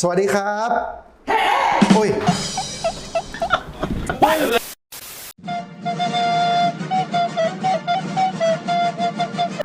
สวัสดีครับอุ้ย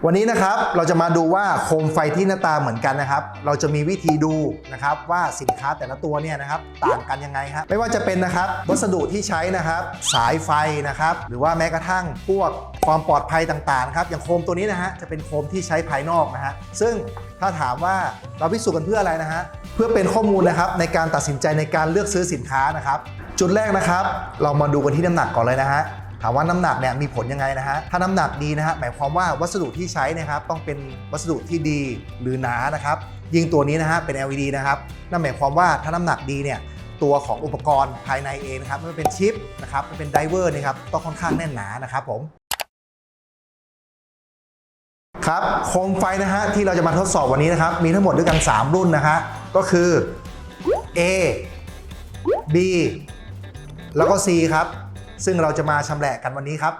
วันนี้นะครับเราจะมาดูว่าโคมไฟที่หน้าตาเหมือนกันนะครับ เราจะมีวิธีดูนะครับว่าสินค้าแต่ละตัวเนี่ยนะครับต่างกันยังไงครับไม่ว่าจะเป็นนะครับวัสดุที่ใช้นะครับ สายไฟนะครับ หรือว่าแม้กระทั่งพวกความปลอดภัยต่างๆนะครับอย่างโคมตัวนี้นะฮะจะเป็นโคมที่ใช้ภายนอกนะฮะซึ่งถ้าถามว่าเราพิสูจน์กันเพื่ออะไรนะฮะ พื่อเป็นข้อมูลนะครับในการตัดสินใจในการเลือกซื้อสินค้านะครับ จุดแรกนะครับ เรามาดูกันที่น้ำหนักก่อนเลยนะฮะถามว่าน้ำหนักเนี่ยมีผลยังไงนะฮะ ถ้าน้ำหนักดีนะฮะหมายความว่าวัสดุที่ใช้นะครับต้องเป็นวัสดุที่ดีหรือหนานะครับ ยิ่งตัวนี้นะฮะเป็น LED นะครับ นั่นหมายความว่าถ้าน้ำหนักดีเนี่ยตัวของอุปกรณ์ภายในเองนะครับไม่ว่าเป็นชิปนะครับไม่เป็นไดเวอร์นะครับต้องค่อนข้างแน่นหนานะครับผมครับโคมไฟนะฮะที่เราจะมาทดสอบวันนี้นะครับมีทั้งหมดด้วยกัน 3 รุ่นนะฮะ ก็คือ A B แล้วก็ C ครับ ซึ่งเราจะมาชำแหละกันวันนี้ครับ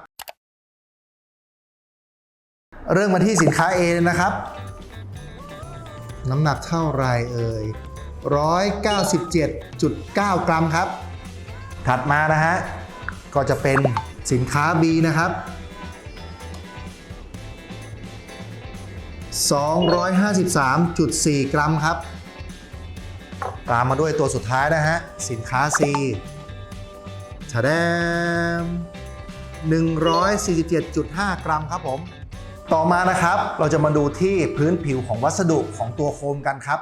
เริ่มมาที่สินค้า A เลยนะครับ น้ำหนักเท่าไรเอ่ย 197.9 กรัมครับ ถัดมานะฮะ ก็จะเป็นสินค้า B นะครับ 253.4 กรัมครับ ตามมาด้วยตัวสุดท้ายนะฮะ สินค้า C ชาแดม147.5 กรัมครับผม ต่อมานะครับ เราจะมาดูที่พื้นผิวของวัสดุของตัวโคมกันครับ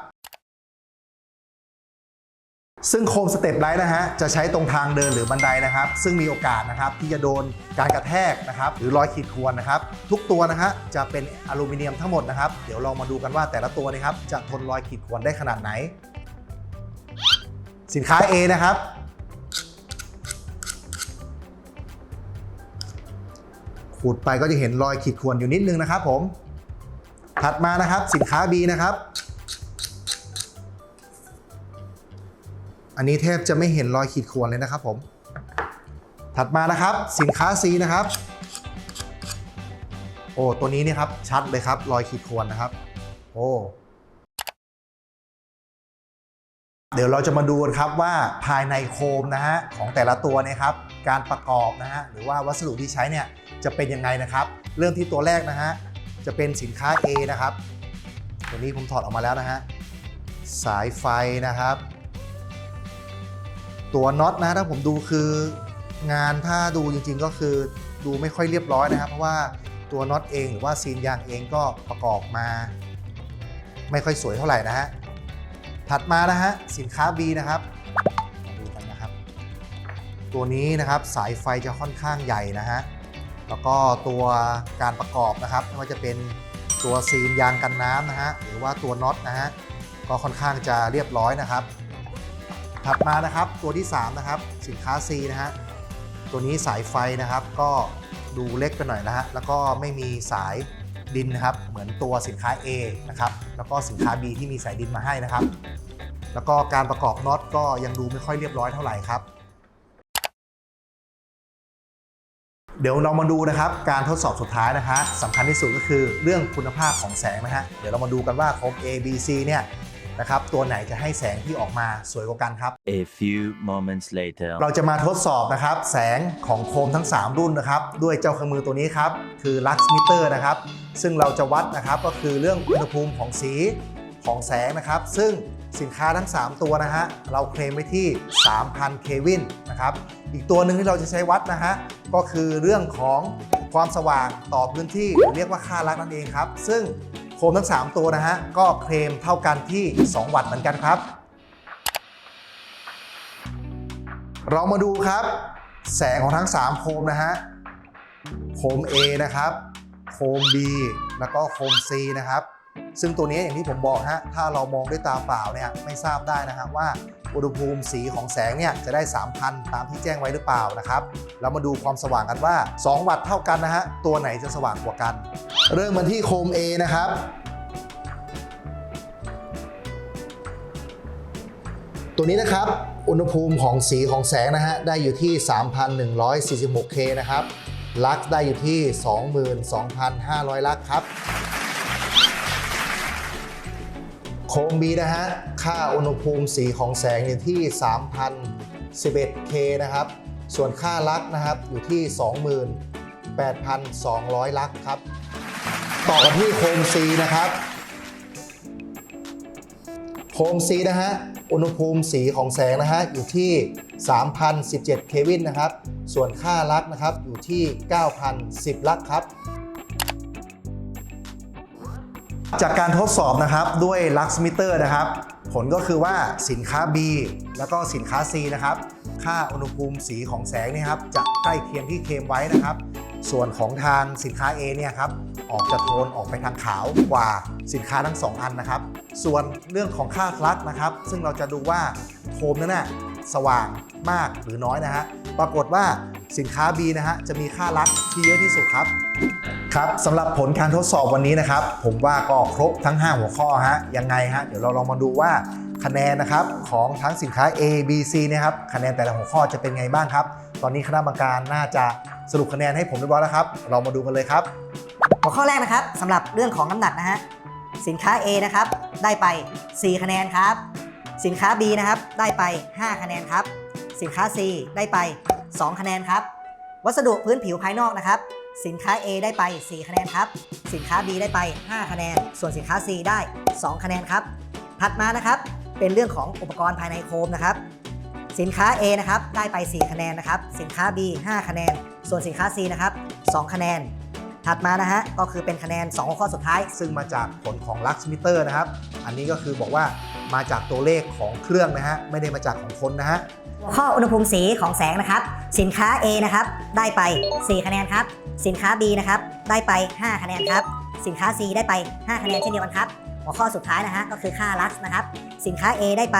ซึ่งโคมสเต็ปไลท์นะฮะ จะใช้ตรงทางเดินหรือบันไดนะครับ ซึ่งมีโอกาสนะครับที่จะโดนการกระแทกนะครับ หรือรอยขีดข่วนนะครับ ทุกตัวนะฮะจะเป็นอลูมิเนียมทั้งหมดนะครับ เดี๋ยวเรามาดูกันว่าแต่ละตัวนะครับจะทนรอยขีดข่วนได้ขนาดไหน สินค้า A นะครับ ขูดไปก็จะเห็นรอยขีดข่วนอยู่นิดนึงนะครับผม ถัดมานะครับสินค้า B นะครับ อันนี้แทบจะไม่เห็นรอยขีดข่วนเลยนะครับผม ถัดมานะครับสินค้า C นะครับ โอ้ตัวนี้นี่ครับชัดเลยครับ รอยขีดข่วนนะครับ โอ้ เดี๋ยวเราจะมาดูกันครับว่าภายในโคมนะฮะของแต่ละตัวเนี่ยครับการประกอบนะฮะหรือว่าวัสดุที่ใช้เนี่ยจะเป็นยังไงนะครับ เริ่มที่ตัวแรกนะฮะจะเป็นสินค้า A นะครับตัวนี้ผมถอดออกมาแล้วนะฮะสายไฟนะครับ ตัวน็อตนะถ้าผมดูคืองานถ้าดูจริงๆก็คือดูไม่ค่อยเรียบร้อยนะครับ เพราะว่าตัวน็อตเองหรือว่าซีนยางเองก็ประกอบมา ไม่ค่อยสวยเท่าไหร่นะฮะ ถัดมานะฮะสินค้า B นะครับมาดูกันนะครับ ตัวนี้นะครับสายไฟจะค่อนข้างใหญ่นะฮะแล้วก็ตัวการประกอบนะครับไม่ว่าจะเป็นตัวซีนยางกันน้ำนะฮะหรือว่าตัวน็อตนะฮะก็ค่อนข้างจะเรียบร้อยนะครับ ถัดมานะครับตัวที่ 3 นะครับ สินค้า C นะฮะตัวนี้สายไฟนะครับก็ดูเล็กไปหน่อยนะฮะแล้วก็ไม่มีสาย ดินนะครับ เหมือนตัวสินค้า A นะครับแล้วก็สินค้า B ที่มีสายดินมาให้นะครับ แล้วก็การประกอบน็อตก็ยังดูไม่ค่อยเรียบร้อยเท่าไหร่ครับเดี๋ยวเรามาดูนะครับการทดสอบสุดท้ายนะฮะสำคัญที่สุดก็คือเรื่องคุณภาพของแสงนะฮะเดี๋ยวเรามาดูกันว่าโคม A B C เนี่ย นะครับตัวไหนจะให้แสงที่ออกมาสวยกว่ากันครับ A few moments later. เราจะมาทดสอบนะครับแสงของโคมทั้ง 3 รุ่นนะครับด้วยเจ้าเครื่องมือตัวนี้ครับคือ Lux Meter นะครับซึ่งเราจะวัดนะครับก็คือเรื่องอุณหภูมิของสีของแสงนะครับ ซึ่งสินค้าทั้ง 3 ตัวนะฮะเราเคลมไว้ที่ 3,000 เควินนะครับอีกตัวหนึ่งที่เราจะใช้วัดนะฮะก็คือเรื่องของความสว่างต่อพื้นที่หรือเรียกว่าค่าลักนั่นเองครับ ซึ่ง โคมทั้ง 3 ตัวนะฮะ ก็เคลมเท่ากันที่ 2 วัตต์เหมือนกันครับ เรามาดูครับ แสงของทั้ง 3 โคมนะฮะ โคม A นะครับ โคม B แล้วก็โคม C นะครับ ซึ่งตัวนี้อย่างที่ผมบอกฮะ ถ้าเรามองด้วยตาเปล่าเนี่ยไม่ทราบได้นะฮะว่า อุณหภูมิสีของแสงเนี่ยจะได้ 3,000 ตามที่แจ้งไว้หรือเปล่านะครับ เรามาดูความสว่างกันว่า 2 วัตต์เท่ากันนะฮะ ตัวไหนจะสว่างกว่ากัน เริ่มมาที่โคม A นะครับ ตัวนี้นะครับ อุณหภูมิของสีของแสงนะฮะ ได้อยู่ที่ 3,146K นะครับ ลักได้อยู่ที่ 22,500 ลักครับ โคมบีนะฮะ ค่าอุณหภูมิสีของแสงอยู่ที่ 3,011 K นะครับ ส่วนค่าลักนะครับอยู่ที่ 28,200 ลักครับ ต่อกันที่โคม C นะครับ โคม C นะฮะ อุณหภูมิสีของแสงนะฮะอยู่ที่ 3,017 เควินนะครับ ส่วนค่าลักนะครับอยู่ที่ 9,010 ลักครับ จากการทดสอบนะครับด้วยลักซ์มิเตอร์นะครับ ผลก็คือว่าสินค้า B แล้วก็สินค้า C นะครับ ค่าอุณหภูมิสีของแสงเนี่ยครับจะใกล้เคียงที่เคมไว้นะครับ ส่วนของทางสินค้า A เนี่ยครับออกจะโทนออกไปทางขาวกว่าสินค้าทั้ง 2 อันนะครับ ส่วนเรื่องของค่าฟลักซ์นะครับ ซึ่งเราจะดูว่าโคมนั้นน่ะสว่างมากหรือน้อยนะฮะ ปรากฏว่าสินค้า B นะฮะจะมีค่าลักซ์ที่เยอะที่สุดครับ ครับสำหรับผลการทดสอบวันนี้นะครับ ผมว่าก็ครบทั้ง 5 หัวข้อฮะยังไงฮะเดี๋ยวเราลองมาดูว่าคะแนนนะครับของทั้งสินค้า A B C เนะครับคะแนนแต่ละหัวข้อจะเป็นไงบ้างครับ ตอนนี้คณะกรรมการน่าจะสรุปคะแนนให้ผมเรียบร้อยแล้วครับ เรามาดูกันเลยครับ หัวข้อแรกนะครับสำหรับเรื่องของน้ำหนักนะฮะสินค้า A นะครับได้ไป 4 คะแนนครับ สินค้า B นะครับได้ไป 5 คะแนนครับ สินค้า C ได้ไป 2 คะแนนครับ วัสดุพื้นผิวภายนอกนะครับ สินค้า A ได้ไป 4 คะแนนครับ สินค้า B ได้ไป 5 คะแนน ส่วนสินค้า C ได้ 2 คะแนนครับ ถัดมานะครับ เป็นเรื่องของอุปกรณ์ภายในโคมนะครับ สินค้า A นะครับได้ไป 4 คะแนนนะครับ สินค้า B 5 คะแนน ส่วนสินค้า C นะครับ 2 คะแนน ถัดมานะฮะก็คือเป็นคะแนน 2 หัวข้อสุดท้าย ซึ่งมาจากผลของลักซ์มิเตอร์นะครับ อันนี้ก็คือบอกว่ามาจากตัวเลขของเครื่องนะฮะไม่ได้มาจากของคนนะฮะ ข้ออุณหภูมิสีของแสงนะครับ สินค้า A นะครับ ได้ไป 4 คะแนนครับ สินค้า B นะครับ ได้ไป 5 คะแนนครับ สินค้า C ได้ไป 5 คะแนนเช่นเดียวกันครับ หัวข้อสุดท้ายนะฮะก็คือค่าลักซ์นะครับ สินค้า A ได้ไป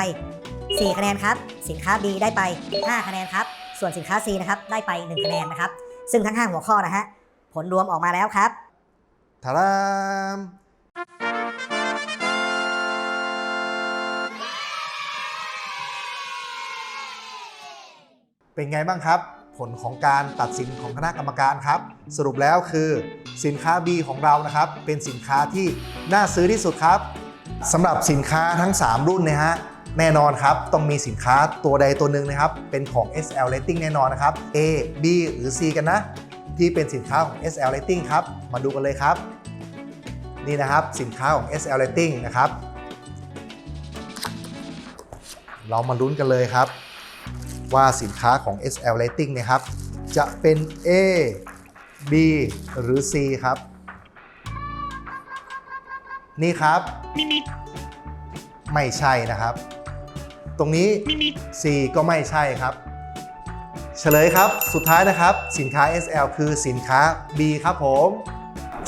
4 คะแนนครับ สินค้า B ได้ไป 5 คะแนนครับ ส่วนสินค้า C นะครับได้ไป 1 คะแนนนะครับ ซึ่งทั้ง 5 หัวข้อนะฮะผลรวมออกมาแล้วครับทาราม เป็นไงบ้างครับ ผลของการตัดสินของคณะกรรมการครับ สรุปแล้วคือสินค้า B ของเรานะครับ เป็นสินค้าที่น่าซื้อที่สุดครับสำหรับสินค้าทั้ง 3 รุ่นนะฮะแน่นอนครับ ต้องมีสินค้าตัวใดตัวหนึ่งนะครับ เป็นของ SL Rating แน่นอนนะครับ A B หรือ C กันนะ ที่เป็นสินค้าของ SL Rating ครับ มาดูกันเลยครับ นี่นะครับสินค้าของ SL Rating นะครับ เรามาลุ้นกันเลยครับ ว่าสินค้าของ SL Rating เนะครับ จะเป็น A B หรือ C ครับ นี่ครับไม่ใช่นะครับ ตรงนี้ C ก็ไม่ใช่ครับ เฉลยครับสุดท้ายนะครับ สินค้า SL คือสินค้า B ครับผม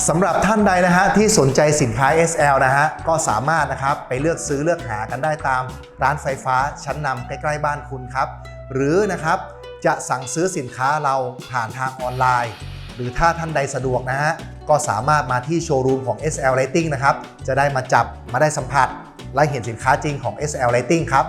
สำหรับท่านใดนะฮะที่สนใจสินค้า SL นะฮะก็สามารถนะครับไปเลือกซื้อเลือกหากันได้ตามร้านไฟฟ้าชั้นนำใกล้ ๆ บ้านคุณครับ หรือนะครับจะสั่งซื้อสินค้าเราผ่านทางออนไลน์ หรือถ้าท่านใดสะดวกนะฮะก็สามารถมาที่โชว์รูมของ SL Lighting นะครับจะได้มาจับมาได้สัมผัส และเห็นสินค้าจริงของ SL Lighting ครับ